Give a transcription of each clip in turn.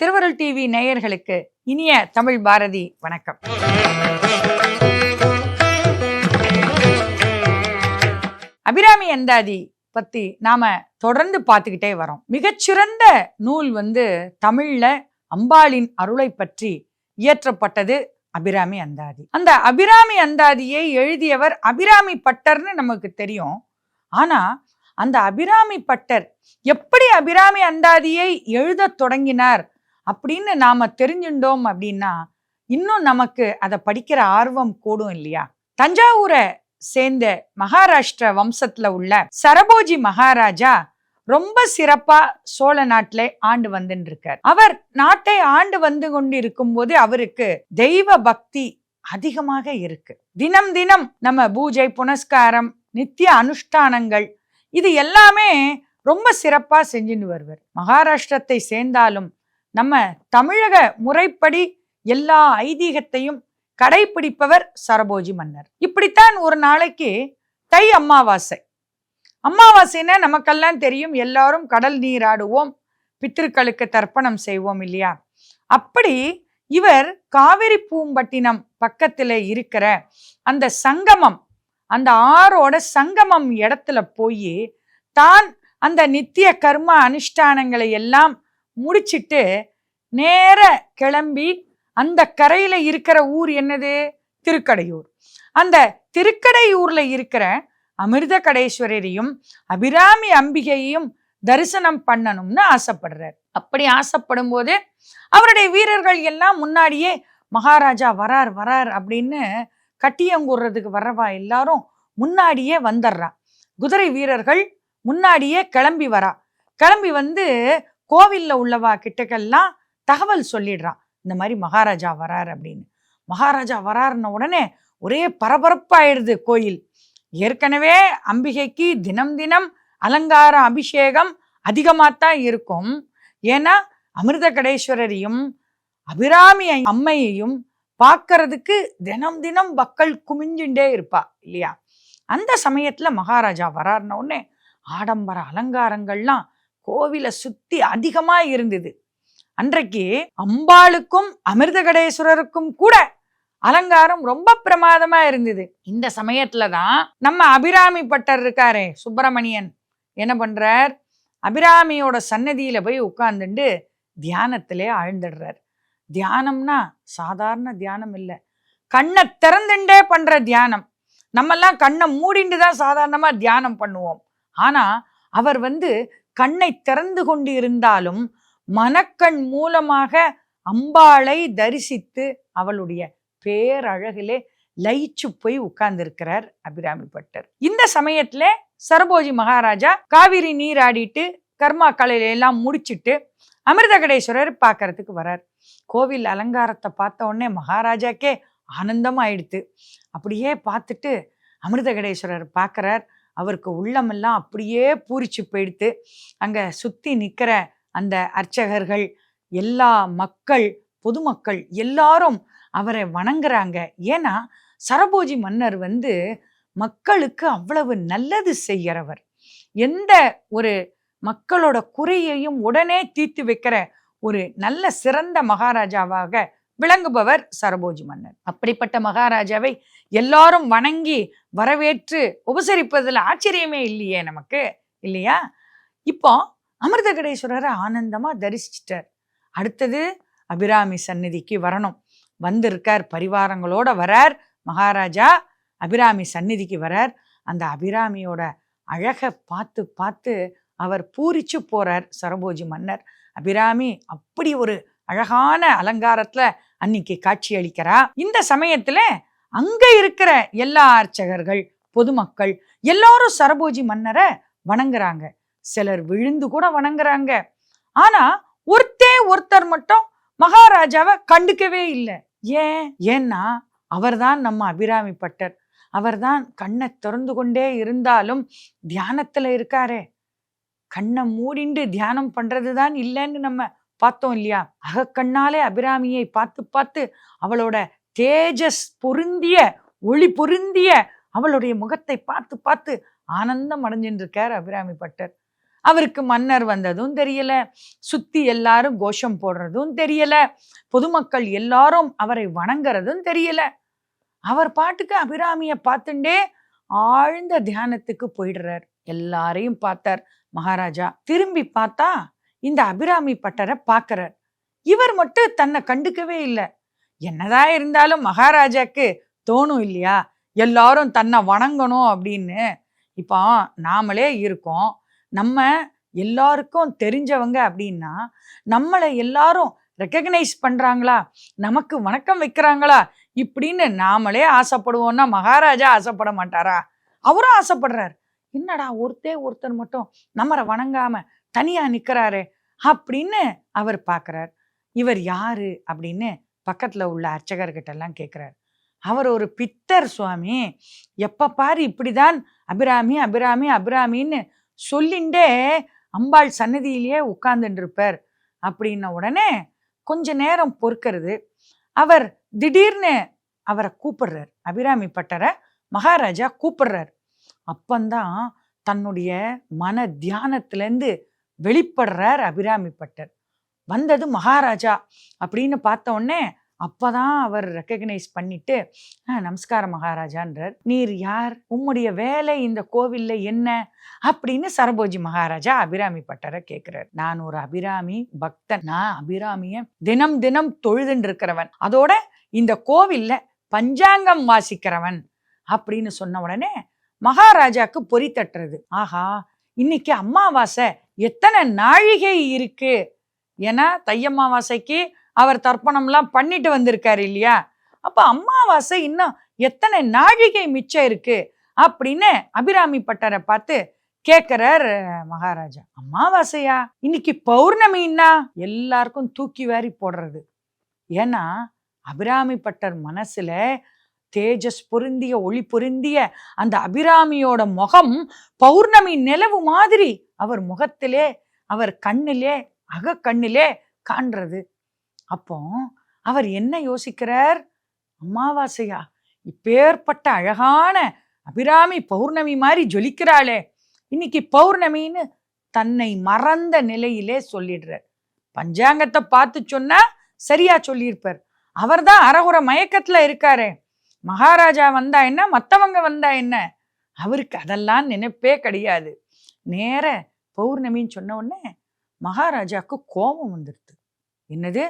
திருவருள் டிவி நேயர்களுக்கு இனிய தமிழ் பாரதி வணக்கம். அபிராமி அந்தாதி பத்தி நாம தொடர்ந்து பார்த்துக்கிட்டே வரோம். மிகச்சிறந்த நூல் வந்து தமிழ்ல அம்பாளின் அருளை பற்றி இயற்றப்பட்டது அபிராமி அந்தாதி. அந்த அபிராமி அந்தாதியை எழுதியவர் அபிராமி பட்டர்னு நமக்கு தெரியும். ஆனா அந்த அபிராமி பட்டர் எப்படி அபிராமி அந்தாதியை எழுதத் தொடங்கினார்? அப்படின்னு நாம தெரிஞ்சுட்டோம் அப்படின்னா இன்னும் நமக்கு அதை படிக்கிற ஆர்வம் கூடும் இல்லையா? தஞ்சாவூரை சேர்ந்த மகாராஷ்டிர வம்சத்துல உள்ள சரபோஜி மகாராஜா ரொம்ப சிறப்பா சோழ நாட்டிலே ஆண்டு வந்துட்டு இருக்கார் அவர் நாட்டை ஆண்டு வந்து கொண்டு இருக்கும்போது அவருக்கு தெய்வ பக்தி அதிகமாக இருக்கு. தினம் தினம் நம்ம பூஜை புனஸ்காரம் நித்திய அனுஷ்டானங்கள் இது எல்லாமே ரொம்ப சிறப்பா செஞ்சுன்னு வருவார். மகாராஷ்டிரத்தை சேர்ந்தாலும் நம்ம தமிழக முறைப்படி எல்லா ஐதீகத்தையும் கடைபிடிப்பவர் சரபோஜி மன்னர். இப்படித்தான் ஒரு நாளைக்கு தை அமாவாசை. அமாவாசைன்னா நமக்கெல்லாம் தெரியும் எல்லாரும் கடல் நீராடுவோம் பித்திருக்களுக்கு தர்ப்பணம் செய்வோம் இல்லையா? அப்படி இவர் காவிரி பூம்பட்டினம் பக்கத்துல இருக்கிற அந்த சங்கமம் அந்த ஆறோட சங்கமம் இடத்துல போய் தான் அந்த நித்திய கர்ம அனுஷ்டானங்களை எல்லாம் முடிச்சிட்டு நேர கிளம்பி அந்த கரையில இருக்கிற ஊர் என்னது? திருக்கடையூர். அந்த திருக்கடையூர்ல இருக்கிற அமிர்த கடேஸ்வரரையும் அபிராமி அம்பிகையையும் தரிசனம் பண்ணணும்னு ஆசைப்படுறார். அப்படி ஆசைப்படும் போது அவருடைய வீரர்கள் எல்லாம் முன்னாடியே மகாராஜா வரார் வரார் அப்படின்னு கட்டியங்குறதுக்கு வரவா எல்லாரும் முன்னாடியே வந்துடுறா. குதிரை வீரர்கள் முன்னாடியே கிளம்பி வரா. கிளம்பி வந்து கோவில்ல உள்ளவா கிட்டக்கெல்லாம் தகவல் சொல்லிடுறான். இந்த மாதிரி மகாராஜா வரார் அப்படின்னு. மகாராஜா வராருன்ன உடனே ஒரே பரபரப்பாயிடுது கோயில். ஏற்கனவே அம்பிகைக்கு தினம் தினம் அலங்கார அபிஷேகம் அதிகமாகத்தான் இருக்கும். ஏன்னா அமிர்த கடேஸ்வரரையும் அபிராமி அம்மையையும் பார்க்கறதுக்கு தினம் தினம் மக்கள் குமிஞ்சுண்டே இருப்பா இல்லையா? அந்த சமயத்துல மகாராஜா வராருன உடனே ஆடம்பர அலங்காரங்கள்லாம் கோவிலை சுத்தி அதிகமா இருந்தது. அன்றைக்கு அம்பாளுக்கும் அமிர்தகடேஸ்வரருக்கும் கூட அலங்காரம் ரொம்ப பிரமாதமா இருந்தது. இந்த சமயத்துல தான் நம்ம அபிராமி பட்டர் இருக்காரே சுப்பிரமணியன். என்ன பண்றார்? அபிராமியோட சன்னதியில போய் உட்கார்ந்துட்டு தியானத்திலே ஆழ்ந்துடுறார். தியானம்னா சாதாரண தியானம் இல்லை. கண்ணை திறந்துண்டே பண்ற தியானம். நம்மெல்லாம் கண்ணை மூடிண்டு தான் சாதாரணமா தியானம் பண்ணுவோம். ஆனா அவர் வந்து கண்ணை திறந்து கொண்டு இருந்தாலும் மனக்கண் மூலமாக அம்பாளை தரிசித்து அவளுடைய பேரழகிலே லயிச்சு போய் உட்கார்ந்திருக்கிறார் அபிராமி பட்டர். இந்த சமயத்துல சரபோஜி மகாராஜா காவிரி நீராடிட்டு கர்மா கலையில எல்லாம் முடிச்சிட்டு அமிர்தகடேஸ்வரர் பார்க்கறதுக்கு வரார். கோவில் அலங்காரத்தை பார்த்த உடனே மகாராஜாக்கே ஆனந்தம் ஆயிடுத்து அப்படியே பார்த்துட்டு அமிர்தகடேஸ்வரர் பார்க்கறார். அவருக்கு உள்ளமெல்லாம் அப்படியே பூரிச்சு போயிடுத்து அங்கே சுற்றி நிற்கிற அந்த அர்ச்சகர்கள் எல்லா மக்கள் பொதுமக்கள் எல்லாரும் அவரை வணங்குறாங்க. ஏன்னா சரபோஜி மன்னர் வந்து மக்களுக்கு அவ்வளவு நல்லது செய்கிறவர் எந்த ஒரு மக்களோட குறையையும் உடனே தீர்த்து வைக்கிற ஒரு நல்ல சிறந்த மகாராஜாவாக விளங்குபவர் சரபோஜி மன்னர் அப்படிப்பட்ட மகாராஜாவை எல்லாரும் வணங்கி வரவேற்று உபசரிப்பதில் ஆச்சரியமே இல்லையே நமக்கு இல்லையா? இப்போ அமிர்தகடேஸ்வரரை ஆனந்தமாக தரிசிச்சிட்டார். அடுத்தது அபிராமி சந்நிதிக்கு வரணும். வந்திருக்கார் பரிவாரங்களோட வரார் மகாராஜா. அபிராமி சந்நிதிக்கு வரார். அந்த அபிராமியோட அழகை பார்த்து பார்த்து அவர் பூரிச்சு போறார் சரபோஜி மன்னர். அபிராமி அப்படி ஒரு அழகான அலங்காரத்தில் அன்னைக்கு காட்சி அளிக்கிறா இந்த சமயத்துல அங்க இருக்கிற எல்லா அர்ச்சகர்கள் பொதுமக்கள் எல்லாரும் சரபோஜி மன்னரை வணங்குறாங்க. சிலர் விழுந்து கூட வணங்குறாங்க. ஆனா ஒருத்தே ஒருத்தர் மட்டும் மகாராஜாவை கண்டுக்கவே இல்லை. ஏன்? ஏன்னா அவர்தான் நம்ம அபிராமி பட்டர். அவர்தான் கண்ணை திறந்து கொண்டே இருந்தாலும் தியானத்துல இருக்காரே. கண்ணை மூடிண்டு தியானம் பண்றதுதான் இல்லைன்னு நம்ம பார்த்தோம் இல்லையா? அகக்கண்ணாலே அபிராமியை பார்த்து பார்த்து அவளோட தேஜஸ் பொருந்திய ஒளி பொருந்திய அவளுடைய முகத்தை பார்த்து பார்த்து ஆனந்தம் அடைஞ்சுட்டு இருக்கார் அபிராமி பட்டர். அவருக்கு மன்னர் வந்ததும் தெரியல சுத்தி எல்லாரும் கோஷம் போடுறதும் தெரியல பொதுமக்கள் எல்லாரும் அவரை வணங்குறதும் தெரியல. அவர் பாட்டுக்கு அபிராமிய பார்த்துண்டே ஆழ்ந்த தியானத்துக்கு போயிடுறார். எல்லாரையும் பார்த்தார் மகாராஜா. திரும்பி பார்த்தா இந்த அபிராமி பட்டரை பார்க்கறார். இவர் மட்டும் தன்னை கண்டுக்கவே இல்லை. என்னதான் இருந்தாலும் மகாராஜாக்கு தோணும் இல்லையா? எல்லாரும் தன்னை வணங்கணும் அப்படின்னு. இப்போ நாமளே இருக்கோம். நம்ம எல்லாருக்கும் தெரிஞ்சவங்க அப்படின்னா நம்மளை எல்லாரும் ரெக்கக்னைஸ் பண்றாங்களா? நமக்கு வணக்கம் வைக்கிறாங்களா? இப்படின்னு நாமளே ஆசைப்படுவோம்னா மகாராஜா ஆசைப்பட மாட்டாரா? அவரும் ஆசைப்படுறார். என்னடா ஒருத்தே ஒருத்தர் மட்டும் நம்மளை வணங்காம தனியா நிக்கிறாரே அப்படின்னு அவர் பார்க்குறார் இவர் யாரு அப்படின்னு பக்கத்துல உள்ள அர்ச்சகர்கிட்ட எல்லாம் கேட்குறாரு அவர் ஒரு பித்தர் சுவாமி. எப்ப பாரு இப்படிதான் அபிராமி அபிராமி அபிராமின்னு சொல்லிண்டே அம்பாள் சன்னதியிலேயே உட்கார்ந்துட்டு இருப்பார் அப்படின்ன உடனே கொஞ்ச நேரம் பொறுக்கிறது. அவர் திடீர்னு அவரை கூப்பிடுறார். அபிராமி பட்டரை மகாராஜா கூப்பிடுறார். அப்பந்தான் தன்னுடைய மன தியானத்திலேருந்து வெளிப்படுறார் அபிராமி பட்டர். வந்தது மகாராஜா அப்படின்னு பார்த்த உடனே அப்பதான் அவர் ரெக்கக்னைஸ் பண்ணிட்டு "ஆ, நமஸ்காரம் மகாராஜான்றார். நீர் யார்? உம்முடைய வேலை இந்த கோவில்ல என்ன? அப்படின்னு சரபோஜி மகாராஜா அபிராமி பட்டரை கேட்கிறார் நான் ஒரு அபிராமி பக்தன். நான் அபிராமிய தினம் தினம் தொழுதுன்னு இருக்கிறவன். அதோட இந்த கோவில்ல பஞ்சாங்கம் வாசிக்கிறவன். அப்படின்னு சொன்ன உடனே மகாராஜாக்கு பொறி தட்டுறது. ஆஹா இன்னைக்கு அம்மாவாசை. எத்தனை நாழிகை இருக்கு? ஏன்னா தையம்மாவாசைக்கு அவர் தர்ப்பணம்லாம் பண்ணிட்டு வந்திருக்காரு இல்லையா? அப்போ அமாவாசை இன்னும் எத்தனை நாழிகை மிச்சம் இருக்கு? அப்படின்னு அபிராமி பட்டரை பார்த்து கேட்கிறார் மகாராஜா. அமாவாசையா? இன்னைக்கு பௌர்ணமின்னா எல்லாருக்கும் தூக்கி வாரி போடுறது. ஏன்னா அபிராமி பட்டர் மனசுல தேஜஸ் பொருந்திய ஒளி பொருந்திய அந்த அபிராமியோட முகம் பௌர்ணமி நிலவு மாதிரி அவர் முகத்திலே அவர் கண்ணிலே அகக்கண்ணிலே காண்றது. அப்போ அவர் என்ன யோசிக்கிறார்? அமாவாசையா? இப்பேற்பட்ட அழகான அபிராமி பௌர்ணமி மாதிரி ஜொலிக்கிறாளே. இன்னைக்கு பௌர்ணமின்னு தன்னை மறந்த நிலையிலே சொல்லிடுறார். பஞ்சாங்கத்தை பார்த்து சொன்னா சரியா சொல்லியிருப்பார். அவர்தான் அறகுற மயக்கத்துல இருக்காரு. மகாராஜா வந்தா என்ன? மத்தவங்க வந்தா என்ன? அவருக்கு அதெல்லாம் நினைப்பே கிடையாது. நேர பௌர்ணமின்னு சொன்ன உடனே மகாராஜாவுக்கு கோபம் வந்துடுது. என்னது?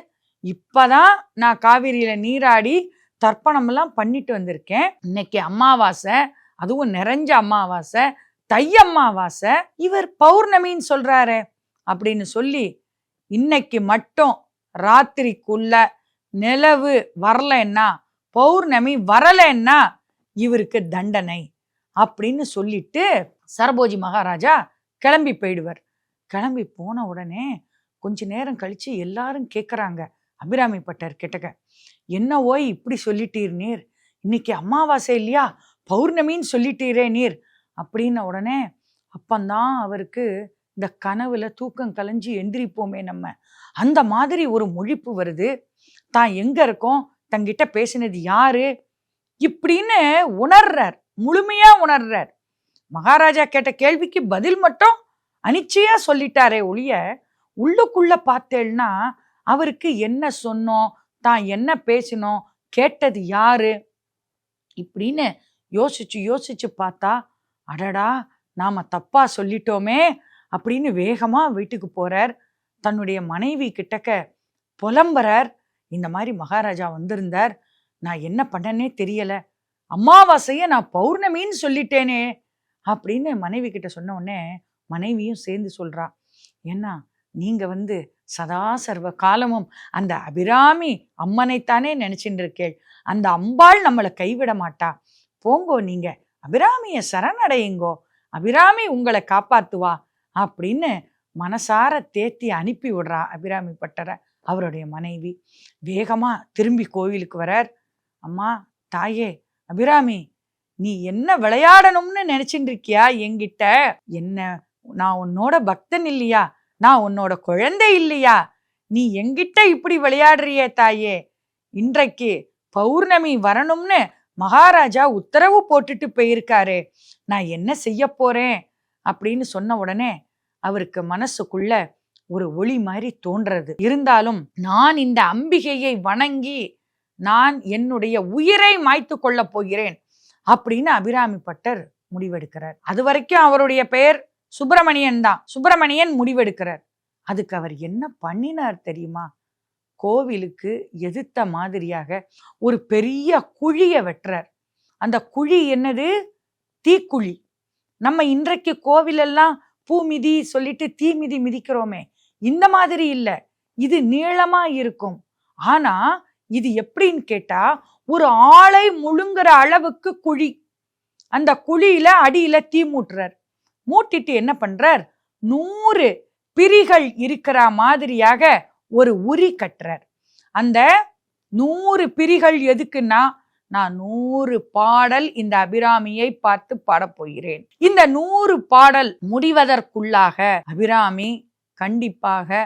இப்பதான் நான் காவிரியில நீராடி தர்ப்பணம்லாம் பண்ணிட்டு வந்திருக்கேன். இன்னைக்கு அமாவாசை அதுவும் நிறைஞ்ச அமாவாசை தை அமாவாசை இவர் பௌர்ணமின்னு சொல்றாரு அப்படின்னு சொல்லி இன்னைக்கு மட்டும் ராத்திரிக்குள்ள நிலவு வரலைன்னா பௌர்ணமி வரலைன்னா இவருக்கு தண்டனை அப்படின்னு சொல்லிட்டு சரபோஜி மகாராஜா கிளம்பி போயிடுவார். கிளம்பி போன உடனே கொஞ்ச நேரம் கழித்து எல்லாரும் கேட்குறாங்க அபிராமி பட்டர் கிட்டக்க என்ன ஓய் இப்படி சொல்லிட்டீர் நீர்? இன்னைக்கு அமாவாசை இல்லையா? பௌர்ணமின்னு சொல்லிட்டீரே நீர்? அப்படின்ன உடனே அப்பந்தான் அவருக்கு இந்த கனவுல தூக்கம் கலைஞ்சு எந்திரிப்போமே நம்ம. அந்த மாதிரி ஒரு மொழிப்பு வருது. தான் எங்க இருக்கோம்? தங்கிட்ட பேசினது யாரு? இப்படின்னு உணர்றார். முழுமையா உணர்றார். மகாராஜா கேட்ட கேள்விக்கு பதில் மட்டும் அனிச்சையா சொல்லிட்டாரே ஒழிய உள்ளுக்குள்ள பார்த்தேன்னா அவருக்கு என்ன சொன்னோம் தான் என்ன பேசினோம் கேட்டது யாரு? இப்படின்னு யோசிச்சு யோசிச்சு பார்த்தா அடடா நாம தப்பா சொல்லிட்டோமே அப்படின்னு வேகமா வீட்டுக்கு போறார். தன்னுடைய மனைவி கிட்டக்க புலம்புறார். இந்த மாதிரி மகாராஜா வந்திருந்தார். நான் என்ன பண்ணனே தெரியல. அமாவாசைய நான் பௌர்ணமின்னு சொல்லிட்டேனே. அப்படின்னு மனைவி கிட்ட சொன்ன உடனே மனைவியும் சேர்ந்து சொல்றா ஏன்னா நீங்க வந்து சதா சர்வ காலமும் அந்த அபிராமி அம்மனைத்தானே நினைச்சுட்டு இருக்கேள் அந்த அம்பாள் நம்மளை கைவிட மாட்டா. போங்கோ நீங்க அபிராமிய சரணடையுங்கோ. அபிராமி உங்களை காப்பாத்துவா அப்படின்னு மனசார தேத்தி அனுப்பி விடுறா அபிராமி பட்டரை அவருடைய மனைவி. வேகமா திரும்பி கோவிலுக்கு வரார். அம்மா தாயே அபிராமி நீ என்ன விளையாடணும்னு நினைச்சுட்டு இருக்கியா என்கிட்ட? என்ன நான் உன்னோட பக்தன் இல்லையா? நான் உன்னோட குழந்தை இல்லையா? நீ என்கிட்ட இப்படி விளையாடுறியே தாயே. இன்றைக்கு பௌர்ணமி வரணும்னு மகாராஜா உத்தரவு போட்டுட்டு போயிருக்காரு. நான் என்ன செய்ய போறேன்? அப்படின்னு சொன்ன உடனே அவருக்கு மனசுக்குள்ள ஒரு ஒளி மாதிரி தோன்றது. இருந்தாலும் நான் இந்த அம்பிகையை வணங்கி நான் என்னுடைய உயிரை மாய்த்து கொள்ளப் போகிறேன். அப்படின்னு அபிராமி பட்டர் முடிவெடுக்கிறார். அது வரைக்கும் அவருடைய பெயர் சுப்பிரமணியன் தான். சுப்பிரமணியன் முடிவெடுக்கிறார். அதுக்கு அவர் என்ன பண்ணினார் தெரியுமா? கோவிலுக்கு எதிர்த்த மாதிரியாக ஒரு பெரிய குழியை வெட்டுறார். அந்த குழி என்னது? தீக்குழி. நம்ம இன்றைக்கு கோவிலெல்லாம் பூமிதி சொல்லிட்டு தீமிதி மிதிக்கிறோமே. இந்த மாதிரி இல்லை. இது நீளமா இருக்கும். ஆனா இது எப்படின்னு கேட்டா ஒரு ஆளை முழுங்குற அளவுக்கு குழி. அந்த குழியில அடியில தீ மூட்டுறார். மூட்டிட்டு என்ன பண்றார்? நூறு பிரிகள் இருக்கிற மாதிரியாக ஒரு உரி கட்டுறார். அந்த நூறு பிரிகள் எதுக்குன்னா நான் நூறு பாடல் இந்த அபிராமியை பார்த்து பாடப் போகிறேன். இந்த நூறு பாடல் முடிவதற்குள்ளாக அபிராமி கண்டிப்பாக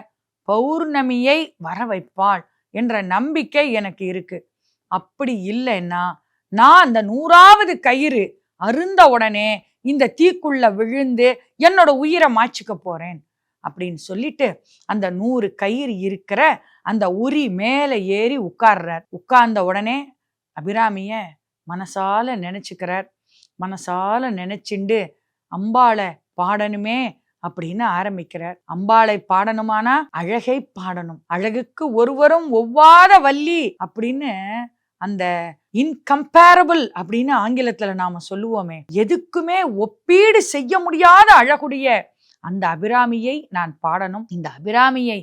பௌர்ணமியை வர வைப்பாள் என்ற நம்பிக்கை எனக்கு இருக்கு. அப்படி இல்லைன்னா நான் அந்த நூறாவது கயிறு அருந்த உடனே இந்த தீக்குள்ள விழுந்து என்னோட உயிரை மாய்ச்சிக்க போறேன் அப்படின்னு சொல்லிட்டு அந்த நூறு கயிறு இருக்கிற அந்த உரி மேலே ஏறி உட்கார்றார். உட்கார்ந்த உடனே அபிராமிய மனசால நினைச்சுக்கிறார். மனசால நினைச்சுண்டு அம்பாளை பாடணுமே அப்படின்னு ஆரம்பிக்கிறார். அம்பாளை பாடணுமானா? அழகை பாடணும். அழகுக்கு ஒருவரும் ஒவ்வாத வள்ளி அப்படின்னு அந்த இன்கம்பேரபிள் அப்படின்னு ஆங்கிலத்துல நாம சொல்லுவோமே. எதுக்குமே ஒப்பீடு செய்ய முடியாத அழகுடைய அந்த அபிராமியை நான் பாடணும். இந்த அபிராமியை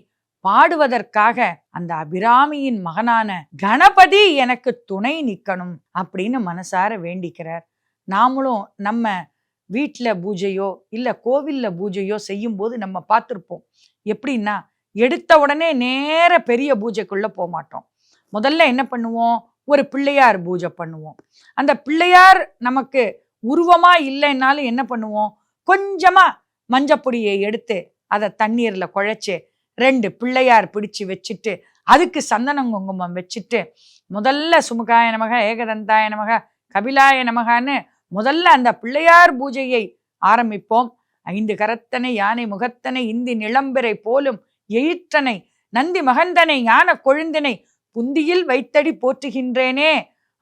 பாடுவதற்காக அந்த அபிராமியின் மகனான கணபதி எனக்கு துணை நிற்கணும் அப்படின்னு மனசார வேண்டிக்கிறார். நாமளும் நம்ம வீட்டில் பூஜையோ இல்லை கோவிலில் பூஜையோ செய்யும்போது நம்ம பார்த்துருப்போம். எப்படின்னா எடுத்த உடனே நேர பெரிய பூஜைக்குள்ளே போக மாட்டோம். முதல்ல என்ன பண்ணுவோம்? ஒரு பிள்ளையார் பூஜை பண்ணுவோம். அந்த பிள்ளையார் நமக்கு உருவமாக இல்லைன்னாலும் என்ன பண்ணுவோம்? கொஞ்சமாக மஞ்சப்பொடியை எடுத்து அதை தண்ணீரில் குழைச்சு ரெண்டு பிள்ளையார் பிடிச்சு வச்சுட்டு அதுக்கு சந்தனம் குங்குமம் வச்சுட்டு முதல்ல சுமுகாய நமக ஏகதந்தாய நமக கபிலாய நமகான்னு முதல்ல அந்த பிள்ளையார் பூஜையை ஆரம்பிப்போம். ஐந்து கரத்தனை யானை முகத்தனை இந்தி நிளம்பெறை போலும் எயிற்றனை நந்தி மகந்தனை ஞான கொழுந்தினை புந்தியில் வைத்தடி போற்றுகின்றேனே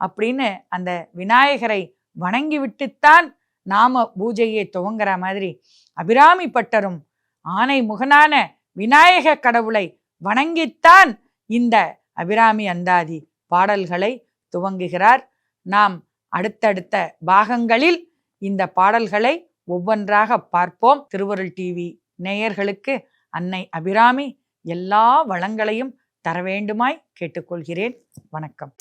அப்படின்னு அந்த விநாயகரை வணங்கி விட்டுத்தான் நாம பூஜையை துவங்குற மாதிரி அபிராமி பட்டரும் ஆனை முகனான விநாயக கடவுளை வணங்கித்தான் இந்த அபிராமி அந்தாதி பாடல்களை துவங்குகிறார். நாம் அடுத்தடுத்த பாகங்களில் இந்த பாடல்களை ஒவ்வொன்றாக பார்ப்போம். திருவருள் டிவி நேயர்களுக்கு அன்னை அபிராமி எல்லா வளங்களையும் தர வேண்டுமாய் கேட்டுக்கொள்கிறேன். வணக்கம்.